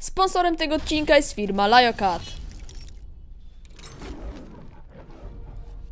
Sponsorem tego odcinka jest firma Liocat.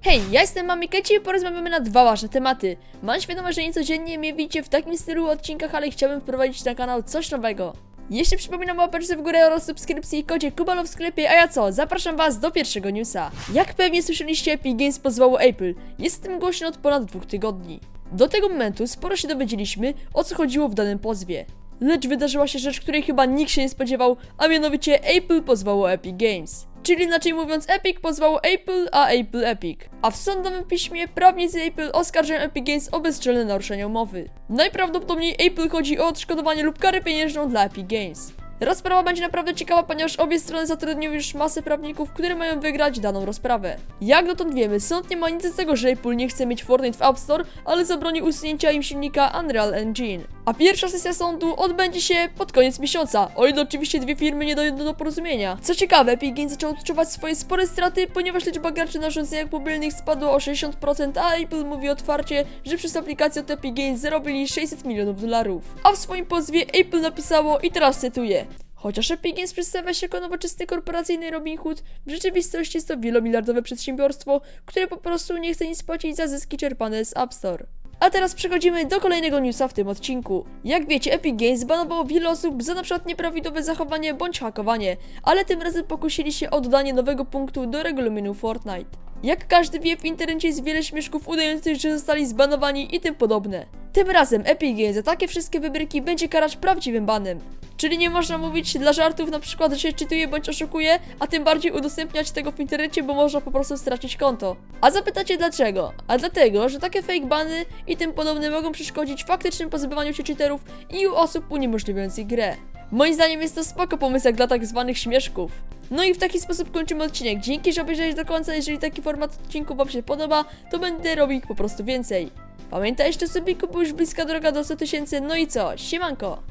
Hej, ja jestem Mamika i dzisiaj porozmawiamy na dwa ważne tematy. Mam świadomość, że niecodziennie mnie widzicie w takim stylu odcinkach, ale chciałbym wprowadzić na kanał coś nowego. Jeszcze przypominam o łapeczce w górę oraz subskrypcji i kodzie Kubalo w sklepie, a ja co? Zapraszam was do pierwszego newsa. Jak pewnie słyszeliście, Epic Games pozwało Apple. Jest tym głośno od ponad dwóch tygodni. Do tego momentu sporo się dowiedzieliśmy, o co chodziło w danym pozwie. Lecz wydarzyła się rzecz, której chyba nikt się nie spodziewał, a mianowicie Apple pozwało Epic Games. Czyli inaczej mówiąc, Epic pozwało Apple, a Apple Epic. A w sądowym piśmie prawnicy Apple oskarżają Epic Games o bezczelne naruszenie umowy. Najprawdopodobniej Apple chodzi o odszkodowanie lub karę pieniężną dla Epic Games. Rozprawa będzie naprawdę ciekawa, ponieważ obie strony zatrudniły już masę prawników, które mają wygrać daną rozprawę. Jak dotąd wiemy, sąd nie ma nic z tego, że Apple nie chce mieć Fortnite w App Store, ale zabroni usunięcia im silnika Unreal Engine. A pierwsza sesja sądu odbędzie się pod koniec miesiąca, o ile oczywiście dwie firmy nie dojdą do porozumienia. Co ciekawe, Epic Games zaczął odczuwać swoje spore straty, ponieważ liczba graczy na urządzeniach mobilnych spadła o 60%, a Apple mówi otwarcie, że przez aplikację od Epic Games zarobili 600 milionów dolarów. A w swoim pozwie Apple napisało, i teraz cytuję, Chociaż Epic Games przedstawia się jako nowoczesny korporacyjny Robin Hood, w rzeczywistości jest to wielomiliardowe przedsiębiorstwo, które po prostu nie chce nic płacić za zyski czerpane z App Store. A teraz przechodzimy do kolejnego newsa w tym odcinku. Jak wiecie, Epic Games zbanowało wiele osób za np. nieprawidłowe zachowanie bądź hakowanie, ale tym razem pokusili się o dodanie nowego punktu do regulaminu Fortnite. Jak każdy wie, w internecie jest wiele śmieszków udających, że zostali zbanowani i tym podobne. Tym razem Epic Games za takie wszystkie wybryki będzie karać prawdziwym banem. Czyli nie można mówić dla żartów na przykład, że się czytuje bądź oszukuje, a tym bardziej udostępniać tego w internecie, bo można po prostu stracić konto. A zapytacie dlaczego? A dlatego, że takie fake bany i tym podobne mogą przeszkodzić faktycznym pozbywaniu się cheaterów i u osób uniemożliwiających grę. Moim zdaniem jest to spoko pomysł dla tak zwanych śmieszków. No i w taki sposób kończymy odcinek. Dzięki, że obejrzałeś do końca. Jeżeli taki format odcinku Wam się podoba, to będę robił ich po prostu więcej. Pamiętaj jeszcze subiku, bo już bliska droga do 100 tysięcy. No i co? Siemanko!